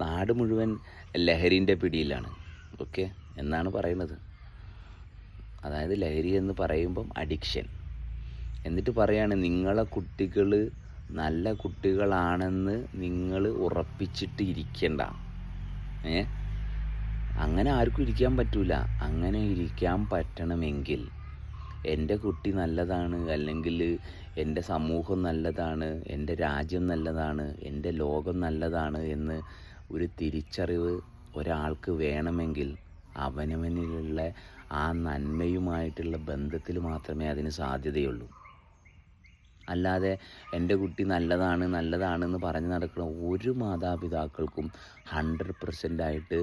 നാട് മുഴുവൻ ലഹരിന്റെ പിടിയിലാണ്. ഓക്കെ? എന്നാണ് പറയുന്നത്. അതായത് ലഹരി എന്ന് പറയുമ്പം അഡിക്ഷൻ. എന്നിട്ട് പറയാണ് നിങ്ങളെ കുട്ടികൾ നല്ല കുട്ടികളാണെന്ന് നിങ്ങൾ ഉറപ്പിച്ചിട്ട് ഇരിക്കണ്ട. ഏ? അങ്ങനെ ആർക്കും ഇരിക്കാൻ പറ്റൂല. അങ്ങനെ ഇരിക്കാൻ പറ്റണമെങ്കിൽ എന്റെ കുട്ടി നല്ലതാണ് അല്ലെങ്കിൽ എന്റെ സമൂഹം നല്ലതാണ് എന്റെ രാജ്യം നല്ലതാണ് എന്റെ ലോകം നല്ലതാണ് എന്ന് ഒരു തിരിച്ചറിവ് ഒരാൾക്ക് വേണമെങ്കിൽ അവനവനിലുള്ള ആ നന്മയുമായിട്ടുള്ള ബന്ധത്തിൽ മാത്രമേ അതിന് സാധ്യതയുള്ളൂ. അല്ലാതെ എന്റെ കുട്ടി നല്ലതാണ് നല്ലതാണെന്ന് പറഞ്ഞ് നടക്കുന്ന ഒരു മാതാപിതാക്കൾക്കും ഹൺഡ്രഡ് പെർസെന്റ് ആയിട്ട്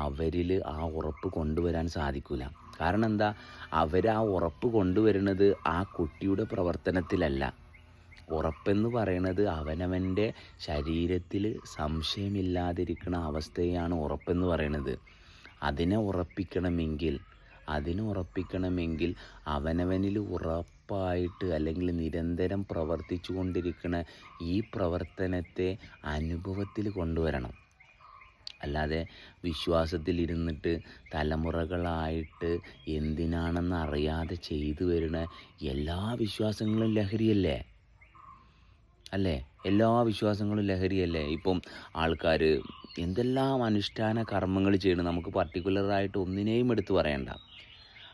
അവരിൽ ആ ഉറപ്പ് കൊണ്ടുവരാൻ സാധിക്കില്ല കാരണം എന്താ? അവർ ആ ഉറപ്പ് കൊണ്ടുവരുന്നത് ആ കുട്ടിയുടെ പ്രവർത്തനത്തിലല്ല. ഉറപ്പെന്ന് പറയണത് അവനവന്റെ ശരീരത്തിൽ സംശയമില്ലാതിരിക്കുന്ന അവസ്ഥയാണ് ഉറപ്പെന്ന് പറയണത്. അതിനെ ഉറപ്പിക്കണമെങ്കിൽ അതിനെ ഉറപ്പിക്കണമെങ്കിൽ അവനവനിൽ ഉറപ്പായിട്ട് അല്ലെങ്കിൽ നിരന്തരം പ്രവർത്തിച്ചു കൊണ്ടിരിക്കുന്ന ഈ പ്രവർത്തനത്തെ അനുഭവത്തിൽ കൊണ്ടുവരണം. അല്ലാതെ വിശ്വാസത്തിലിരുന്നിട്ട് തലമുറകളായിട്ട് എന്തിനാണെന്ന് അറിയാതെ ചെയ്തു വരുന്ന എല്ലാ വിശ്വാസങ്ങളും ലഹരിയല്ലേ? അല്ലേ? എല്ലാ വിശ്വാസങ്ങളും ലഹരിയല്ലേ? ഇപ്പം ആൾക്കാർ എന്തെല്ലാം അനുഷ്ഠാന കർമ്മങ്ങൾ ചെയ്യണം നമുക്ക് പർട്ടിക്കുലറായിട്ട് ഒന്നിനെയും എടുത്തു പറയണ്ട.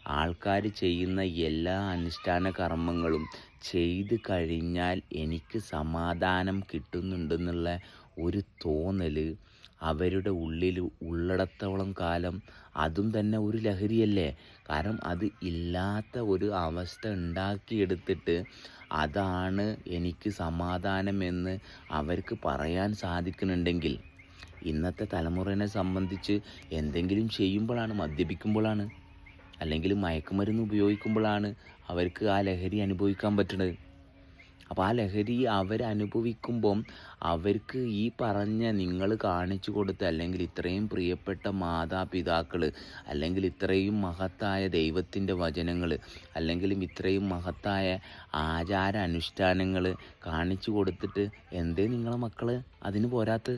ആൾക്കാർ ചെയ്യുന്ന എല്ലാ അനുഷ്ഠാന കർമ്മങ്ങളും ചെയ്ത് കഴിഞ്ഞാൽ എനിക്ക് സമാധാനം കിട്ടുന്നുണ്ടെന്നുള്ള ഒരു തോന്നൽ അവരുടെ ഉള്ളിൽ ഉള്ളിടത്തോളം കാലം അതും തന്നെ ഒരു ലഹരിയല്ലേ. കാരണം അത് ഇല്ലാത്ത ഒരു അവസ്ഥ ഉണ്ടാക്കിയെടുത്തിട്ട് അതാണ് എനിക്ക് സമാധാനമെന്ന് അവർക്ക് പറയാൻ സാധിക്കുന്നുണ്ടെങ്കിൽ ഇന്നത്തെ തലമുറനെ സംബന്ധിച്ച് എന്തെങ്കിലും ചെയ്യുമ്പോഴാണ് മദ്യപിക്കുമ്പോഴാണ് അല്ലെങ്കിൽ മയക്കുമരുന്ന് ഉപയോഗിക്കുമ്പോഴാണ് അവർക്ക് ആ ലഹരി അനുഭവിക്കാൻ പറ്റുന്നത്. അപ്പോൾ ആ ലഹരി അവരനുഭവിക്കുമ്പം അവർക്ക് ഈ പറഞ്ഞ നിങ്ങൾ കാണിച്ചു കൊടുത്ത അല്ലെങ്കിൽ ഇത്രയും പ്രിയപ്പെട്ട മാതാപിതാക്കൾ അല്ലെങ്കിൽ ഇത്രയും മഹത്തായ ദൈവത്തിന്റെ വചനങ്ങൾ അല്ലെങ്കിൽ ഇത്രയും മഹത്തായ ആചാര അനുഷ്ഠാനങ്ങൾ കാണിച്ചു കൊടുത്തിട്ട് എന്തേ നിങ്ങളെ മക്കൾ അതിന് പോരാത്ത്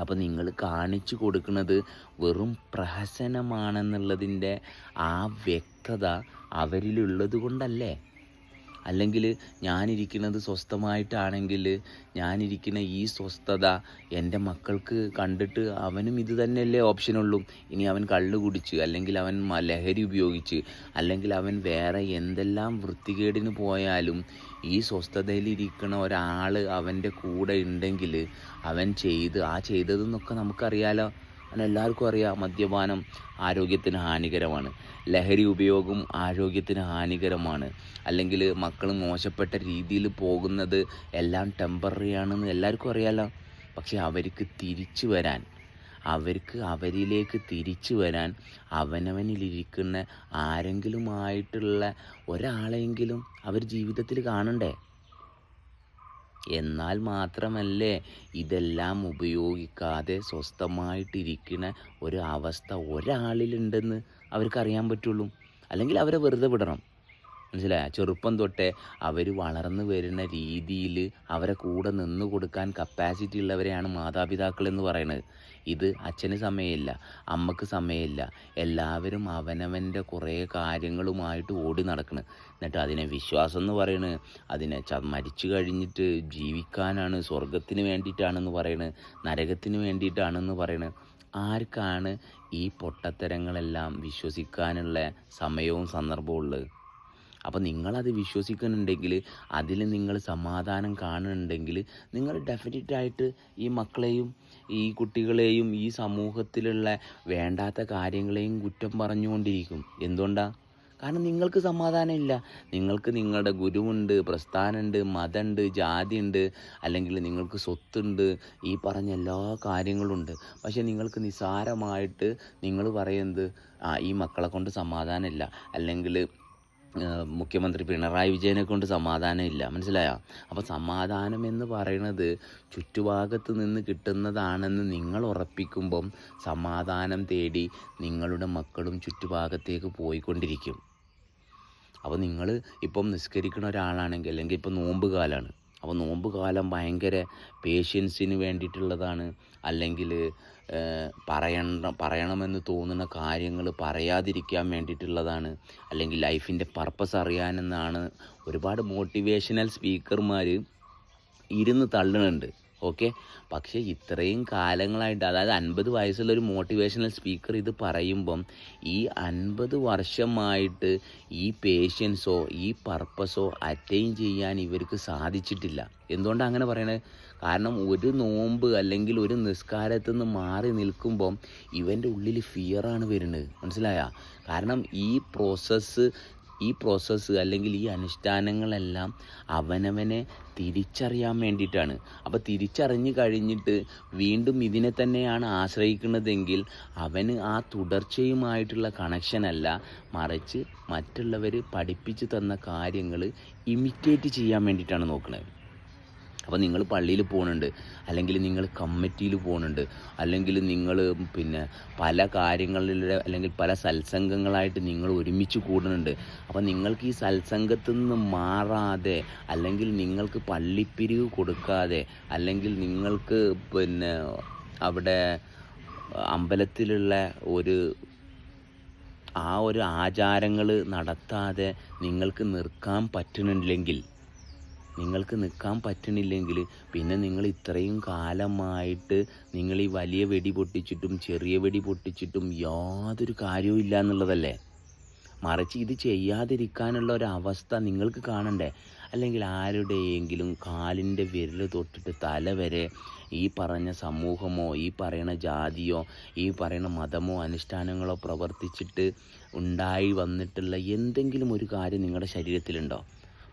അപ്പോൾ നിങ്ങൾ കാണിച്ചു കൊടുക്കുന്നത് വെറും പ്രഹസനമാണെന്നുള്ളതിന്റെ ആ വ്യക്തത അവരിലുള്ളത് കൊണ്ടല്ലേ? അല്ലെങ്കിൽ ഞാനിരിക്കുന്നത് സ്വസ്ഥമായിട്ടാണെങ്കിൽ ഞാനിരിക്കുന്ന ഈ സ്വസ്ഥത എന്റെ മക്കൾക്ക് കണ്ടിട്ട് അവനും ഇത് തന്നെയല്ലേ ഓപ്ഷനുള്ളൂ. ഇനി അവൻ കള്ളു കുടിച്ച് അല്ലെങ്കിൽ അവൻ ലഹരി ഉപയോഗിച്ച് അല്ലെങ്കിൽ അവൻ വേറെ എന്തെല്ലാം വൃത്തികേടിന് പോയാലും ഈ സ്വസ്ഥതയിലിരിക്കുന്ന ഒരാൾ അവന്റെ കൂടെ ഉണ്ടെങ്കിൽ അവൻ ചെയ്ത് ആ ചെയ്തതെന്നൊക്കെ നമുക്കറിയാലോ. അങ്ങനെ എല്ലാവർക്കും അറിയാം മദ്യപാനം ആരോഗ്യത്തിന് ഹാനികരമാണ്. ലഹരി ഉപയോഗം ആരോഗ്യത്തിന് ഹാനികരമാണ്. അല്ലെങ്കിൽ മക്കൾ മോശപ്പെട്ട രീതിയിൽ പോകുന്നത് എല്ലാം ടെമ്പററി ആണെന്ന് എല്ലാവർക്കും അറിയാലോ. പക്ഷെ അവർക്ക് തിരിച്ചു വരാൻ അവർക്ക് അവരിലേക്ക് തിരിച്ചു വരാൻ അവനവനിലിരിക്കുന്ന ആരെങ്കിലുമായിട്ടുള്ള ഒരാളെങ്കിലും അവർ ജീവിതത്തിൽ കാണണ്ടേ? എന്നാൽ മാത്രമല്ലേ ഇതെല്ലാം ഉപയോഗിക്കാതെ സ്വസ്ഥമായിട്ടിരിക്കുന്ന ഒരു അവസ്ഥ ഒരാളിലുണ്ടെന്ന് അവർക്കറിയാൻ പറ്റുള്ളൂ. അല്ലെങ്കിൽ അവരെ വെറുതെ വിടണം. മനസ്സിലായ? ചെറുപ്പം തൊട്ടേ അവർ വളർന്നു വരുന്ന രീതിയിൽ അവരെ കൂടെ നിന്ന് കൊടുക്കാൻ കപ്പാസിറ്റി ഉള്ളവരെയാണ് മാതാപിതാക്കൾ എന്ന് പറയുന്നത് ഇത് അച്ഛന് സമയമില്ല അമ്മയ്ക്ക് സമയമില്ല. എല്ലാവരും അവനവന്റെ കുറേ കാര്യങ്ങളുമായിട്ട് ഓടി നടക്കണം. എന്നിട്ട് അതിനെ വിശ്വാസം എന്ന് പറയുന്നത് അതിനെ ച മരിച്ചു കഴിഞ്ഞിട്ട് ജീവിക്കാനാണ് സ്വർഗത്തിന് വേണ്ടിയിട്ടാണെന്ന് പറയുന്നത് നരകത്തിന് വേണ്ടിയിട്ടാണെന്ന് പറയുന്നത് ആർക്കാണ് ഈ പൊട്ടത്തരങ്ങളെല്ലാം വിശ്വസിക്കാനുള്ള സമയവും സന്ദർഭവും ഉള്ളത്? അപ്പോൾ നിങ്ങളത് വിശ്വസിക്കുന്നുണ്ടെങ്കിൽ അതിൽ നിങ്ങൾ സമാധാനം കാണുന്നുണ്ടെങ്കിൽ നിങ്ങൾ ഡെഫിനറ്റായിട്ട് ഈ മക്കളെയും ഈ കുട്ടികളെയും ഈ സമൂഹത്തിലുള്ള വേണ്ടാത്ത കാര്യങ്ങളെയും കുറ്റം പറഞ്ഞുകൊണ്ടിരിക്കും. എന്തുകൊണ്ടാണ് കാരണം നിങ്ങൾക്ക് സമാധാനമില്ല. നിങ്ങൾക്ക് നിങ്ങളുടെ ഗുരുവുണ്ട് പ്രസ്ഥാനമുണ്ട് മതമുണ്ട് ജാതിയുണ്ട് അല്ലെങ്കിൽ നിങ്ങൾക്ക് സ്വത്തുണ്ട് ഈ പറഞ്ഞ എല്ലാ കാര്യങ്ങളുണ്ട്. പക്ഷേ നിങ്ങൾക്ക് നിസ്സാരമായിട്ട് നിങ്ങൾ പറയുന്നത് ആ ഈ മക്കളെ കൊണ്ട് സമാധാനമില്ല. അല്ലെങ്കിൽ മുഖ്യമന്ത്രി പിണറായി വിജയനെ കൊണ്ട് സമാധാനമില്ല. മനസ്സിലായോ? അപ്പോൾ സമാധാനം എന്ന് പറയുന്നത് ചുറ്റുഭാഗത്ത് നിന്ന് കിട്ടുന്നതാണെന്ന് നിങ്ങൾ ഉറപ്പിക്കുമ്പം സമാധാനം തേടി നിങ്ങളുടെ മക്കളും ചുറ്റുഭാഗത്തേക്ക് പോയിക്കൊണ്ടിരിക്കും. അപ്പോൾ നിങ്ങൾ ഇപ്പം നിസ്കരിക്കുന്ന ഒരാളാണെങ്കിൽ അല്ലെങ്കിൽ ഇപ്പം നോമ്പ് കാലമാണ് അപ്പോൾ നോമ്പ് കാലം ഭയങ്കര പേഷ്യൻസിന് വേണ്ടിയിട്ടുള്ളതാണ്. അല്ലെങ്കിൽ പറയണ പറയണമെന്ന് തോന്നുന്ന കാര്യങ്ങൾ പറയാതിരിക്കാൻ വേണ്ടിയിട്ടുള്ളതാണ്. അല്ലെങ്കിൽ ലൈഫിന്റെ പർപ്പസ് അറിയാനെന്നാണ് ഒരുപാട് മോട്ടിവേഷണൽ സ്പീക്കർമാർ ഇരുന്ന് തള്ളുന്നുണ്ട്. ഓക്കെ? പക്ഷേ ഇത്രയും കാലങ്ങളായിട്ട് അതായത് അൻപത് വയസ്സുള്ള ഒരു മോട്ടിവേഷണൽ സ്പീക്കർ ഇത് പറയുമ്പം ഈ അൻപത് വർഷമായിട്ട് ഈ പേഷ്യൻസോ ഈ പർപ്പസോ അറ്റൈൻ ചെയ്യാൻ ഇവർക്ക് സാധിച്ചിട്ടില്ല. എന്തുകൊണ്ടാണ് അങ്ങനെ പറയണത് കാരണം ഒരു നോമ്പ് അല്ലെങ്കിൽ ഒരു നിസ്കാരത്തിൽ നിന്ന് മാറി നിൽക്കുമ്പം ഇവന്റെ ഉള്ളിൽ ഫിയറാണ് വരുന്നത്. മനസ്സിലായ? കാരണം ഈ പ്രോസസ്സ് ഈ പ്രോസസ്സ് അല്ലെങ്കിൽ ഈ അനുഷ്ഠാനങ്ങളെല്ലാം അവനവനെ തിരിച്ചറിയാൻ വേണ്ടിയിട്ടാണ്. അപ്പോൾ തിരിച്ചറിഞ്ഞ് കഴിഞ്ഞിട്ട് വീണ്ടും ഇതിനെ തന്നെയാണ് ആശ്രയിക്കുന്നതെങ്കിൽ അവന് ആ തുടർച്ചയുമായിട്ടുള്ള കണക്ഷനല്ല മറിച്ച് മറ്റുള്ളവർ പഠിപ്പിച്ചു തന്ന കാര്യങ്ങൾ ഇമിറ്റേറ്റ് ചെയ്യാൻ വേണ്ടിയിട്ടാണ് നോക്കുന്നത് അപ്പോൾ നിങ്ങൾ പള്ളിയിൽ പോകുന്നുണ്ട് അല്ലെങ്കിൽ നിങ്ങൾ കമ്മിറ്റിയിൽ പോകുന്നുണ്ട് അല്ലെങ്കിൽ നിങ്ങൾ പിന്നെ പല കാര്യങ്ങളിലൂടെ അല്ലെങ്കിൽ പല സത്സംഗങ്ങളായിട്ട് നിങ്ങൾ ഒരുമിച്ച് കൂടുന്നുണ്ട്. അപ്പോൾ നിങ്ങൾക്ക് ഈ സത്സംഗത്തിൽ നിന്ന് മാറാതെ അല്ലെങ്കിൽ നിങ്ങൾക്ക് പള്ളിപ്പിരിവ് കൊടുക്കാതെ അല്ലെങ്കിൽ നിങ്ങൾക്ക് പിന്നെ അവിടെ അമ്പലത്തിലുള്ള ഒരു ആ ഒരു ആചാരങ്ങൾ നടത്താതെ നിങ്ങൾക്ക് നിൽക്കാൻ പറ്റുന്നില്ലെങ്കിൽ നിങ്ങൾക്ക് നിൽക്കാൻ പറ്റണില്ലെങ്കിൽ പിന്നെ നിങ്ങൾ ഇത്രയും കാലമായിട്ട് നിങ്ങൾ ഈ വലിയ വെടി പൊട്ടിച്ചിട്ടും ചെറിയ വെടി പൊട്ടിച്ചിട്ടും യാതൊരു കാര്യവും ഇല്ല എന്നുള്ളതല്ലേ? മറിച്ച് ഇത് ചെയ്യാതിരിക്കാനുള്ള ഒരു അവസ്ഥ നിങ്ങൾക്ക് കാണണ്ടേ? അല്ലെങ്കിൽ ആരുടെയെങ്കിലും കാലിന്റെ വിരൽ തൊട്ടിട്ട് തല വരെ ഈ പറഞ്ഞ സമൂഹമോ ഈ പറയണ ജാതിയോ ഈ പറയണ മതമോ അനുഷ്ഠാനങ്ങളോ പ്രവർത്തിച്ചിട്ട് ഉണ്ടായി വന്നിട്ടുള്ള എന്തെങ്കിലും ഒരു കാര്യം നിങ്ങളുടെ ശരീരത്തിലുണ്ടോ?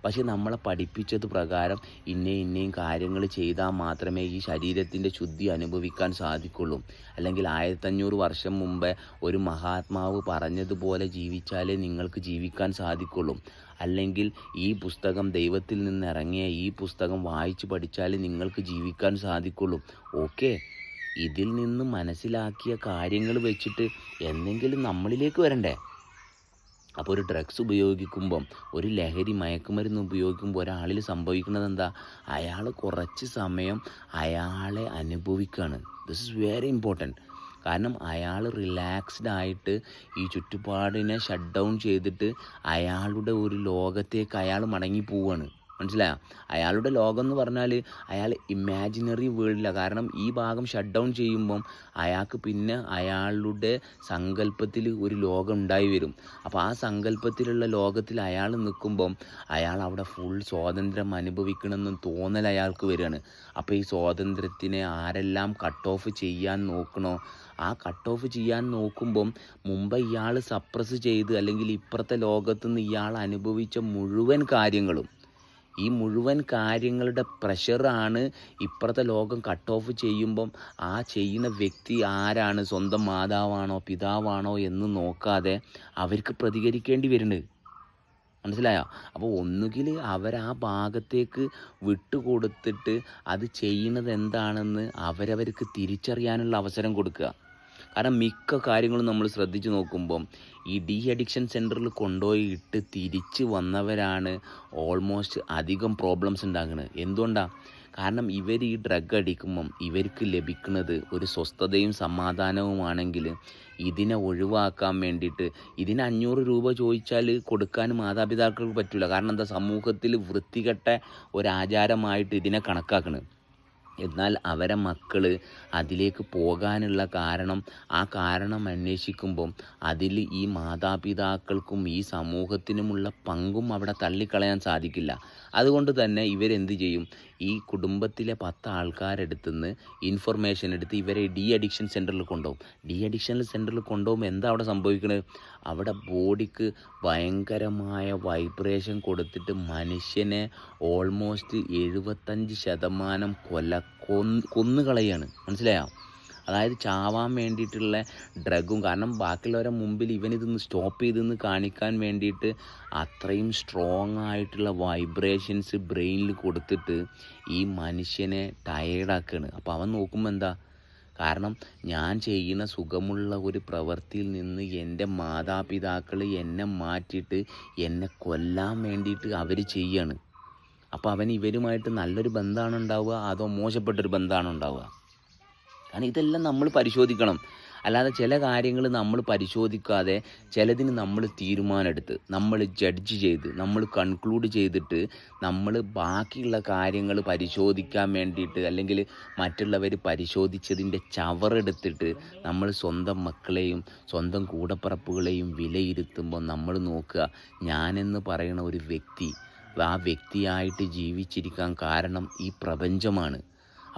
പക്ഷേ നമ്മളെ പഠിപ്പിച്ചത് പ്രകാരം ഇന്ന ഇന്നയും കാര്യങ്ങൾ ചെയ്താൽ മാത്രമേ ഈ ശരീരത്തിന്റെ ശുദ്ധി അനുഭവിക്കാൻ സാധിക്കുള്ളൂ. അല്ലെങ്കിൽ ആയിരത്തഞ്ഞൂറ് വർഷം മുമ്പേ ഒരു മഹാത്മാവ് പറഞ്ഞതുപോലെ ജീവിച്ചാലേ നിങ്ങൾക്ക് ജീവിക്കാൻ സാധിക്കുള്ളൂ. അല്ലെങ്കിൽ ഈ പുസ്തകം ദൈവത്തിൽ നിന്ന് ഇറങ്ങിയ ഈ പുസ്തകം വായിച്ച് പഠിച്ചാലേ നിങ്ങൾക്ക് ജീവിക്കാൻ സാധിക്കുള്ളൂ. ഓക്കെ? ഇതിൽ നിന്ന് മനസ്സിലാക്കിയ കാര്യങ്ങൾ വെച്ചിട്ട് എന്തെങ്കിലും നമ്മളിലേക്ക് വരണ്ടേ? അപ്പോൾ ഒരു ഡ്രഗ്സ് ഉപയോഗിക്കുമ്പം ഒരു ലഹരി മയക്കുമരുന്ന് ഉപയോഗിക്കുമ്പോൾ ഒരാളിൽ സംഭവിക്കുന്നത് എന്താ അയാൾ കുറച്ച് സമയം അയാളെ അനുഭവിക്കുകയാണ് ദിസ് ഇസ് വെരി ഇമ്പോർട്ടന്റ് കാരണം അയാൾ റിലാക്സ്ഡ് ആയിട്ട് ഈ ചുറ്റുപാടിനെ ഷട്ട് ഡൗൺ ചെയ്തിട്ട് അയാളുടെ ഒരു ലോകത്തേക്ക് അയാൾ മടങ്ങി പോവുകയാണ് മനസ്സിലായോ? അയാളുടെ ലോകം എന്ന് പറഞ്ഞാൽ അയാൾ ഇമാജിനറി വേൾഡിലാണ് കാരണം ഈ ഭാഗം ഷട്ട് ഡൗൺ ചെയ്യുമ്പം അയാൾക്ക് പിന്നെ അയാളുടെ സങ്കല്പത്തിൽ ഒരു ലോകം ഉണ്ടായി വരും. അപ്പോൾ ആ സങ്കല്പത്തിലുള്ള ലോകത്തിൽ അയാൾ നിൽക്കുമ്പം അയാൾ അവിടെ ഫുൾ സ്വാതന്ത്ര്യം അനുഭവിക്കണമെന്ന് തോന്നൽ അയാൾക്ക് വരികയാണ് അപ്പോൾ ഈ സ്വാതന്ത്ര്യത്തിനെ ആരെല്ലാം കട്ട് ഓഫ് ചെയ്യാൻ നോക്കണോ? ആ കട്ട് ഓഫ് ചെയ്യാൻ നോക്കുമ്പം മുമ്പ് ഇയാൾ സപ്രസ് ചെയ്ത് അല്ലെങ്കിൽ ഇപ്പുറത്തെ ലോകത്തുനിന്ന് ഇയാൾ അനുഭവിച്ച മുഴുവൻ കാര്യങ്ങളും ഈ മുഴുവൻ കാര്യങ്ങളുടെ പ്രഷറാണ് ഇപ്പുറത്തെ ലോകം കട്ട് ഓഫ് ചെയ്യുമ്പം ആ ചെയ്യുന്ന വ്യക്തി ആരാണ്? സ്വന്തം മാതാവാണോ? പിതാവാണോ എന്ന് നോക്കാതെ അവർക്ക് പ്രതികരിക്കേണ്ടി വരുന്നുണ്ട്. മനസ്സിലായോ? അപ്പോൾ ഒന്നുകിൽ അവർ ആ ഭാഗത്തേക്ക് വിട്ടുകൊടുത്തിട്ട് അത് ചെയ്യുന്നത് എന്താണെന്ന് അവരവർക്ക് തിരിച്ചറിയാനുള്ള അവസരം കൊടുക്കുക. കാരണം മിക്ക കാര്യങ്ങളും നമ്മൾ ശ്രദ്ധിച്ചു നോക്കുമ്പം ഈ ഡി അഡിക്ഷൻ സെന്ററിൽ കൊണ്ടുപോയി ഇട്ട് തിരിച്ച് വന്നവരാണ് ഓൾമോസ്റ്റ് അധികം പ്രോബ്ലംസ് ഉണ്ടാകുന്നത്. എന്തുകൊണ്ടാണ് കാരണം ഇവർ ഈ ഡ്രഗ് അടിക്കുമ്പം ഇവർക്ക് ലഭിക്കുന്നത് ഒരു സ്വസ്ഥതയും സമാധാനവുമാണെങ്കിൽ ഇതിനെ ഒഴിവാക്കാൻ വേണ്ടിയിട്ട് ഇതിന് അഞ്ഞൂറ് രൂപ ചോദിച്ചാൽ കൊടുക്കാൻ മാതാപിതാക്കൾക്ക് പറ്റില്ല കാരണം എന്താ? സമൂഹത്തിൽ വൃത്തികെട്ട ഒരാചാരമായിട്ട് ഇതിനെ കണക്കാക്കുന്നത് എന്നാൽ അവരെ മക്കൾ അതിലേക്ക് പോകാനുള്ള കാരണം ആ കാരണം അന്വേഷിക്കുമ്പം അതിൽ ഈ മാതാപിതാക്കൾക്കും ഈ സമൂഹത്തിനുമുള്ള പങ്കും അവിടെ തള്ളിക്കളയാൻ സാധിക്കില്ല. അതുകൊണ്ട് തന്നെ ഇവരെന്ത് ചെയ്യും? ഈ കുടുംബത്തിലെ പത്ത് ആൾക്കാരെടുത്തുനിന്ന് ഇൻഫർമേഷൻ എടുത്ത് ഇവരെ ഡി അഡിക്ഷൻ സെന്ററിൽ കൊണ്ടുപോകും. ഡി അഡിക്ഷൻ സെന്ററിൽ കൊണ്ടുപോകുമ്പോൾ എന്താ അവിടെ സംഭവിക്കുന്നത് അവിടെ ബോഡിക്ക് ഭയങ്കരമായ വൈബ്രേഷൻ കൊടുത്തിട്ട് മനുഷ്യനെ ഓൾമോസ്റ്റ് എഴുപത്തഞ്ച് ശതമാനം കൊല കൊന്ന് കൊന്നുകളയാണ്. മനസ്സിലായോ? അതായത് ചാവാൻ വേണ്ടിയിട്ടുള്ള ഡ്രഗും കാരണം ബാക്കിയുള്ളവരെ മുമ്പിൽ ഇവനിതൊന്ന് സ്റ്റോപ്പ് ചെയ്തെന്ന് കാണിക്കാൻ വേണ്ടിയിട്ട് അത്രയും സ്ട്രോങ് ആയിട്ടുള്ള വൈബ്രേഷൻസ് ബ്രെയിനിൽ കൊടുത്തിട്ട് ഈ മനുഷ്യനെ ടയേർഡാക്കുകയാണ് അപ്പോൾ അവൻ നോക്കുമ്പോൾ എന്താ? കാരണം ഞാൻ ചെയ്യുന്ന സുഖമുള്ള ഒരു പ്രവൃത്തിയിൽ നിന്ന് എന്റെ മാതാപിതാക്കൾ എന്നെ മാറ്റിയിട്ട് എന്നെ കൊല്ലാൻ വേണ്ടിയിട്ട് അവർ ചെയ്യാണ്. അപ്പോൾ അവൻ ഇവരുമായിട്ട് നല്ലൊരു ബന്ധമാണ് ഉണ്ടാവുക അതോ മോശപ്പെട്ടൊരു ബന്ധമാണ് ഉണ്ടാവുക? കാരണം ഇതെല്ലാം നമ്മൾ പരിശോധിക്കണം. അല്ലാതെ ചില കാര്യങ്ങൾ നമ്മൾ പരിശോധിക്കാതെ ചിലതിന് നമ്മൾ തീരുമാനമെടുത്ത് നമ്മൾ ജഡ്ജ് ചെയ്ത് നമ്മൾ കൺക്ലൂഡ് ചെയ്തിട്ട് നമ്മൾ ബാക്കിയുള്ള കാര്യങ്ങൾ പരിശോധിക്കാൻ വേണ്ടിയിട്ട് അല്ലെങ്കിൽ മറ്റുള്ളവർ പരിശോധിച്ചതിന്റെ ചവറെടുത്തിട്ട് നമ്മൾ സ്വന്തം മക്കളെയും സ്വന്തം കൂടപ്പറപ്പുകളെയും വിലയിരുത്തുമ്പോൾ നമ്മൾ നോക്കുക ഞാനെന്ന് പറയുന്ന ഒരു വ്യക്തി ആ വ്യക്തിയായിട്ട് ജീവിച്ചിരിക്കാൻ കാരണം ഈ പ്രപഞ്ചമാണ്.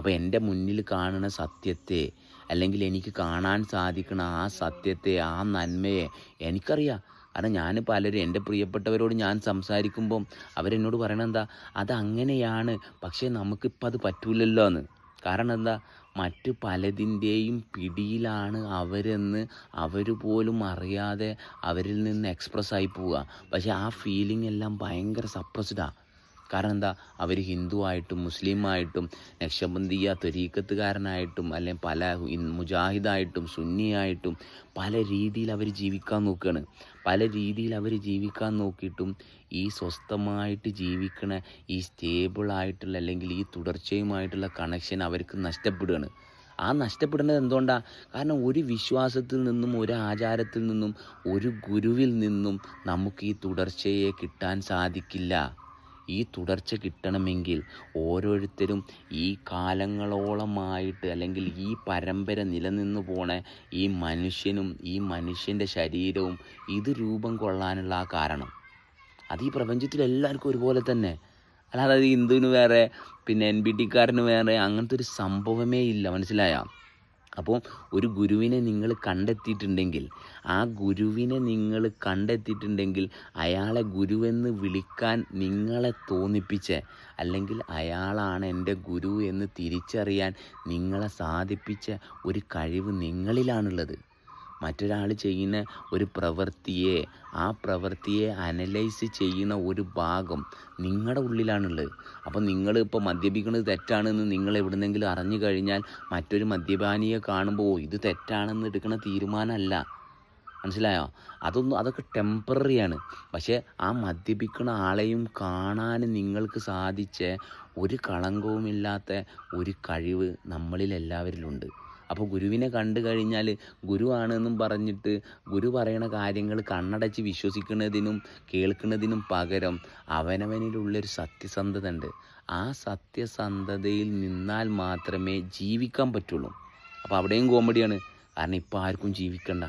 അപ്പോൾ എന്റെ മുന്നിൽ കാണുന്ന സത്യത്തെ അല്ലെങ്കിൽ എനിക്ക് കാണാൻ സാധിക്കുന്ന ആ സത്യത്തെ ആ നന്മയെ എനിക്കറിയാം. കാരണം ഞാൻ പലരും എന്റെ പ്രിയപ്പെട്ടവരോട് ഞാൻ സംസാരിക്കുമ്പം അവരെന്നോട് പറയണത് എന്താ? അതങ്ങനെയാണ്. പക്ഷേ നമുക്കിപ്പോൾ അത് പറ്റൂലല്ലോ എന്ന്. കാരണം എന്താ? മറ്റ് പലതിന്റെയും പിടിയിലാണ് അവരെന്ന് അവർ പോലും അറിയാതെ അവരിൽ നിന്ന് എക്സ്പ്രസ് ആയി പോവുക. പക്ഷേ ആ ഫീലിംഗ് എല്ലാം ഭയങ്കര സപ്രസ്ഡാണ് കാരണം എന്താ? അവർ ഹിന്ദുവായിട്ടും മുസ്ലിമായിട്ടും നക്ഷബന്ധിയ ത്വരീക്കത്തുകാരനായിട്ടും അല്ലെങ്കിൽ പല മുജാഹിദായിട്ടും സുന്നിയായിട്ടും പല രീതിയിൽ അവർ ജീവിക്കാൻ നോക്കുകയാണ്. പല രീതിയിൽ അവർ ജീവിക്കാൻ നോക്കിയിട്ടും ഈ സ്വസ്ഥമായിട്ട് ജീവിക്കണ ഈ സ്റ്റേബിളായിട്ടുള്ള അല്ലെങ്കിൽ ഈ തുടർച്ചയുമായിട്ടുള്ള കണക്ഷൻ അവർക്ക് നഷ്ടപ്പെടുകയാണ്. ആ നഷ്ടപ്പെടുന്നത് എന്തുകൊണ്ടാണ് കാരണം ഒരു വിശ്വാസത്തിൽ നിന്നും ഒരു ആചാരത്തിൽ നിന്നും ഒരു ഗുരുവിൽ നിന്നും നമുക്ക് ഈ തുടർച്ചയെ കിട്ടാൻ സാധിക്കില്ല. ഈ തുടർച്ച കിട്ടണമെങ്കിൽ ഓരോരുത്തരും ഈ കാലങ്ങളോളമായിട്ട് അല്ലെങ്കിൽ ഈ പരമ്പര നിലനിന്നു പോണ ഈ മനുഷ്യനും ഈ മനുഷ്യന്റെ ശരീരവും ഇത് രൂപം കൊള്ളാനുള്ള ആ കാരണം. അത് ഈ പ്രപഞ്ചത്തിൽ എല്ലാവർക്കും ഒരുപോലെ തന്നെ. അല്ലാതെ ഹിന്ദുവിന് വേറെ പിന്നെ എൻ ബി ടിക്കാരന് വേറെ അങ്ങനത്തെ ഒരു സംഭവമേ ഇല്ല. മനസ്സിലായോ? അപ്പോൾ ഒരു ഗുരുവിനെ നിങ്ങൾ കണ്ടെത്തിയിട്ടുണ്ടെങ്കിൽ ആ ഗുരുവിനെ നിങ്ങൾ കണ്ടെത്തിയിട്ടുണ്ടെങ്കിൽ അയാളെ ഗുരുവെന്ന് വിളിക്കാൻ നിങ്ങളെ തോന്നിപ്പിച്ച് അല്ലെങ്കിൽ അയാളാണ് എന്റെ ഗുരു എന്ന് തിരിച്ചറിയാൻ നിങ്ങളെ സാധിപ്പിച്ച ഒരു കഴിവ് നിങ്ങളിലാണുള്ളത്. മറ്റൊരാൾ ചെയ്യുന്ന ഒരു പ്രവൃത്തിയെ ആ പ്രവൃത്തിയെ അനലൈസ് ചെയ്യുന്ന ഒരു ഭാഗം നിങ്ങളുടെ ഉള്ളിലാണുള്ളത്. അപ്പോൾ നിങ്ങൾ ഇപ്പോൾ മദ്യപിക്കുന്നത് തെറ്റാണെന്ന് നിങ്ങൾ എവിടുന്നെങ്കിലും അറിഞ്ഞു കഴിഞ്ഞാൽ മറ്റൊരു മദ്യപാനിയെ കാണുമ്പോൾ ഇത് തെറ്റാണെന്ന് എടുക്കുന്ന തീരുമാനമല്ല. മനസ്സിലായോ? അതൊന്നും അതൊക്കെ ടെമ്പററിയാണ് പക്ഷേ ആ മദ്യപിക്കുന്ന ആളെയും കാണാൻ നിങ്ങൾക്ക് സാധിച്ച ഒരു കളങ്കവുമില്ലാത്ത ഒരു കഴിവ് നമ്മളിൽ എല്ലാവരിലുണ്ട്. അപ്പോൾ ഗുരുവിനെ കണ്ടു കഴിഞ്ഞാൽ ഗുരുവാണെന്നും പറഞ്ഞിട്ട് ഗുരു പറയണ കാര്യങ്ങൾ കണ്ണടച്ച് വിശ്വസിക്കുന്നതിനും കേൾക്കുന്നതിനും പകരം അവനവനിലുള്ളൊരു സത്യസന്ധത ഉണ്ട് ആ സത്യസന്ധതയിൽ നിന്നാൽ മാത്രമേ ജീവിക്കാൻ പറ്റുള്ളൂ. അപ്പോൾ അവിടെയും കോമഡിയാണ്. കാരണം ഇപ്പോൾ ആർക്കും ജീവിക്കണ്ട.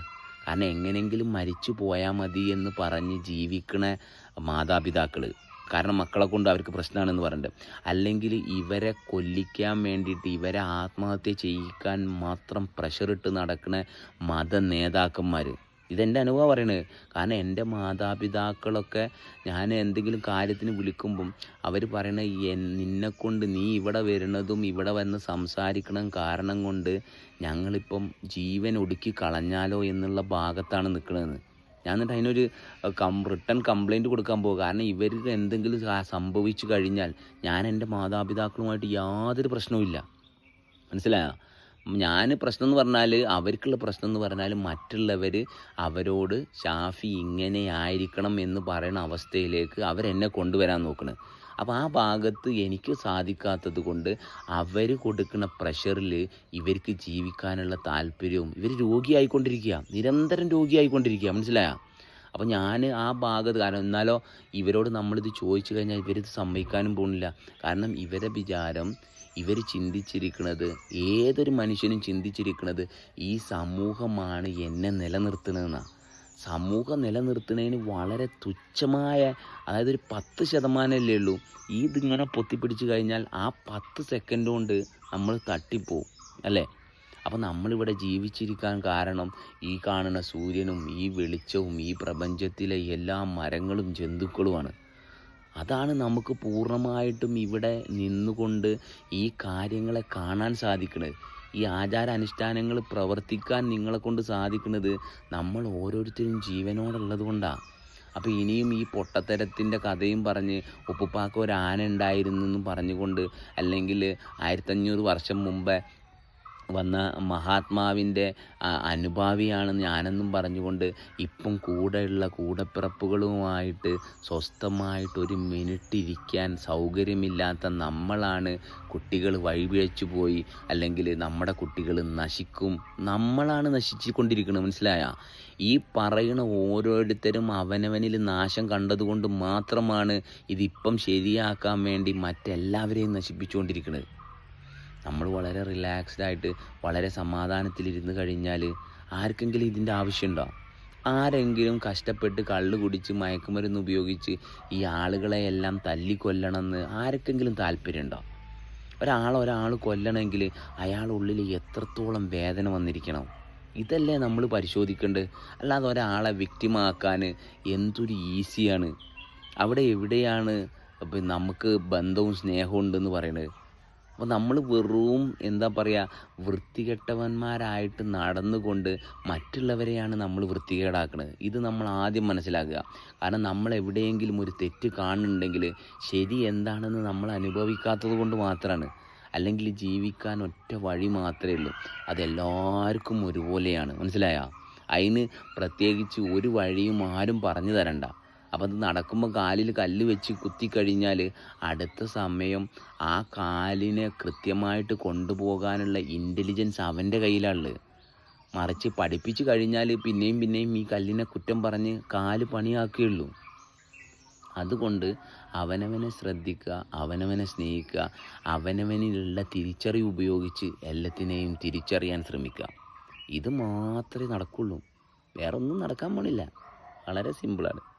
കാരണം എങ്ങനെയെങ്കിലും മരിച്ചു പോയാൽ മതി എന്ന് പറഞ്ഞ് ജീവിക്കണ മാതാപിതാക്കൾ കാരണം മക്കളെ കൊണ്ട് അവർക്ക് പ്രശ്നമാണെന്ന് പറഞ്ഞിട്ട് അല്ലെങ്കിൽ ഇവരെ കൊല്ലിക്കാൻ വേണ്ടിയിട്ട് ഇവരെ ആത്മഹത്യ ചെയ്യിക്കാൻ മാത്രം പ്രഷറിട്ട് നടക്കുന്ന മത നേതാക്കന്മാർ ഇതെന്റെ അനുഭവം പറയണത് കാരണം എന്റെ മാതാപിതാക്കളൊക്കെ ഞാൻ എന്തെങ്കിലും കാര്യത്തിന് വിളിക്കുമ്പം അവർ പറയണ നിന്നെ കൊണ്ട് നീ ഇവിടെ വരുന്നതും ഇവിടെ വന്ന് സംസാരിക്കണം കാരണം കൊണ്ട് ഞങ്ങളിപ്പം ജീവൻ ഒടുക്കി കളഞ്ഞാലോ എന്നുള്ള ഭാഗത്താണ് നിൽക്കണതെന്ന് ഞാൻ എന്നിട്ട് അതിനൊരു കം റിട്ടേൺ കംപ്ലയിന്റ് കൊടുക്കാൻ പോകുക കാരണം ഇവർക്ക് എന്തെങ്കിലും സംഭവിച്ചു കഴിഞ്ഞാൽ ഞാൻ എന്റെ മാതാപിതാക്കളുമായിട്ട് യാതൊരു പ്രശ്നവുമില്ല മനസ്സിലായോ? ഞാൻ പ്രശ്നം എന്ന് പറഞ്ഞാൽ അവർക്കുള്ള പ്രശ്നം എന്ന് പറഞ്ഞാൽ മറ്റുള്ളവർ അവരോട് ഷാഫി ഇങ്ങനെ ആയിരിക്കണം എന്ന് പറയുന്ന അവസ്ഥയിലേക്ക് അവരെന്നെ കൊണ്ടുവരാൻ നോക്കണ്. അപ്പോൾ ആ ഭാഗത്ത് എനിക്ക് സാധിക്കാത്തത് കൊണ്ട് അവർ കൊടുക്കുന്ന പ്രഷറിൽ ഇവർക്ക് ജീവിക്കാനുള്ള താല്പര്യവും ഇവർ രോഗിയായിക്കൊണ്ടിരിക്കുക. നിരന്തരം രോഗിയായിക്കൊണ്ടിരിക്കുക. മനസ്സിലായോ? അപ്പോൾ ഞാൻ ആ ഭാഗത്ത് കാരണം എന്നാലോ ഇവരോട് നമ്മളിത് ചോദിച്ചു കഴിഞ്ഞാൽ ഇവരിത് സമ്മതിക്കാനും പോകുന്നില്ല. കാരണം ഇവരെ വിചാരം ഇവർ ചിന്തിച്ചിരിക്കുന്നത് ഏതൊരു മനുഷ്യനും ചിന്തിച്ചിരിക്കുന്നത് ഈ സമൂഹമാണ് എന്നെ നിലനിർത്തുന്നതെന്നാണ് സമൂഹം നിലനിർത്തുന്നതിന് വളരെ തുച്ഛമായ അതായത് ഒരു പത്ത് ശതമാനമല്ലേ ഉള്ളൂ. ഇതിങ്ങനെ പൊത്തിപ്പിടിച്ച് കഴിഞ്ഞാൽ ആ പത്ത് സെക്കൻഡ് കൊണ്ട് നമ്മൾ തട്ടിപ്പോവും അല്ലേ? അപ്പം നമ്മളിവിടെ ജീവിച്ചിരിക്കാൻ കാരണം ഈ കാണുന്ന സൂര്യനും ഈ വെളിച്ചവും ഈ പ്രപഞ്ചത്തിലെ എല്ലാ മരങ്ങളും ജന്തുക്കളുമാണ്. അതാണ് നമുക്ക് പൂർണമായിട്ടും ഇവിടെ നിന്നുകൊണ്ട് ഈ കാര്യങ്ങളെ കാണാൻ സാധിക്കുന്നത്. ഈ ആചാര അനുഷ്ഠാനങ്ങൾ പ്രവർത്തിക്കാൻ നിങ്ങളെ കൊണ്ട് സാധിക്കുന്നത് നമ്മൾ ഓരോരുത്തരും ജീവനോടുള്ളത് കൊണ്ടാണ് അപ്പോൾ ഇനിയും ഈ പൊട്ടത്തരത്തിന്റെ കഥയും പറഞ്ഞ് ഉപ്പുപ്പാക്ക് ഒരു ആന ഉണ്ടായിരുന്നു എന്നും പറഞ്ഞുകൊണ്ട് അല്ലെങ്കിൽ ആയിരത്തഞ്ഞൂറ് വർഷം മുമ്പേ വന്ന മഹാത്മാവിന്റെ അനുഭാവിയാണ് ഞാനെന്നും പറഞ്ഞുകൊണ്ട് ഇപ്പം കൂടെയുള്ള കൂടപ്പിറപ്പുകളുമായിട്ട് സ്വസ്ഥമായിട്ടൊരു മിനിറ്റ് ഇരിക്കാൻ സൗകര്യമില്ലാത്ത നമ്മളാണ് കുട്ടികൾ വഴിപിഴച്ചു പോയി അല്ലെങ്കിൽ നമ്മുടെ കുട്ടികൾ നശിക്കും. നമ്മളാണ് നശിച്ചുകൊണ്ടിരിക്കുന്നത് മനസ്സിലായ? ഈ പറയുന്ന ഓരോരുത്തരും അവനവനിൽ നാശം കണ്ടതുകൊണ്ട് മാത്രമാണ് ഇതിപ്പം ശരിയാക്കാൻ വേണ്ടി മറ്റെല്ലാവരെയും നശിപ്പിച്ചുകൊണ്ടിരിക്കുന്നത്. നമ്മൾ വളരെ റിലാക്സ്ഡ് ആയിട്ട് വളരെ സമാധാനത്തിലിരുന്ന് കഴിഞ്ഞാൽ ആർക്കെങ്കിലും ഇതിന്റെ ആവശ്യമുണ്ടോ? ആരെങ്കിലും കഷ്ടപ്പെട്ട് കള്ള് കുടിച്ച് മയക്കുമരുന്ന് ഉപയോഗിച്ച് ഈ ആളുകളെ എല്ലാം തല്ലിക്കൊല്ലണമെന്ന് ആർക്കെങ്കിലും താല്പര്യമുണ്ടോ? ഒരാൾ ഒരാൾ കൊല്ലണമെങ്കിൽ അയാളുള്ളിൽ എത്രത്തോളം വേദന വന്നിരിക്കണം? ഇതല്ലേ നമ്മൾ പരിശോധിക്കേണ്ടത്. അല്ലാതെ ഒരാളെ വിക്റ്റിമാക്കാൻ എന്തൊരു ഈസിയാണ് അവിടെ എവിടെയാണ് നമുക്ക് ബന്ധവും സ്നേഹവും ഉണ്ടെന്ന് പറയുന്നത് അപ്പോൾ നമ്മൾ വെറും എന്താ പറയുക വൃത്തികെട്ടവന്മാരായിട്ട് നടന്നുകൊണ്ട് മറ്റുള്ളവരെയാണ് നമ്മൾ വൃത്തികേടാക്കുന്നത് ഇത് നമ്മൾ ആദ്യം മനസ്സിലാക്കുക. കാരണം നമ്മൾ എവിടെയെങ്കിലും ഒരു തെറ്റ് കാണുന്നുണ്ടെങ്കിൽ ശരി എന്താണെന്ന് നമ്മൾ അനുഭവിക്കാത്തത് കൊണ്ട് മാത്രമാണ് അല്ലെങ്കിൽ ജീവിക്കാൻ ഒറ്റ വഴി മാത്രമേ ഉള്ളൂ. അതെല്ലാവർക്കും ഒരുപോലെയാണ്. മനസ്സിലായോ? അതിന് പ്രത്യേകിച്ച് ഒരു വഴിയും ആരും പറഞ്ഞു തരണ്ട. അപ്പം അത് നടക്കുമ്പോൾ കാലിൽ കല്ല് വെച്ച് കുത്തിക്കഴിഞ്ഞാൽ അടുത്ത സമയം ആ കാലിനെ കൃത്യമായിട്ട് കൊണ്ടുപോകാനുള്ള ഇന്റലിജൻസ് അവന്റെ കയ്യിലാണുള്ളത് മറിച്ച് പഠിപ്പിച്ച് കഴിഞ്ഞാൽ പിന്നെയും പിന്നെയും ഈ കല്ലിനെ കുറ്റം പറഞ്ഞ് കാൽ പണിയാക്കുകയുള്ളൂ അതുകൊണ്ട് അവനവനെ ശ്രദ്ധിക്കുക അവനവനെ സ്നേഹിക്കുക അവനവനിലുള്ള തിരിച്ചറിവ് ഉപയോഗിച്ച് എല്ലാത്തിനെയും തിരിച്ചറിയാൻ ശ്രമിക്കുക. ഇത് മാത്രമേ നടക്കുള്ളൂ. വേറെ ഒന്നും നടക്കാൻ പോണില്ല. വളരെ സിമ്പിളാണ്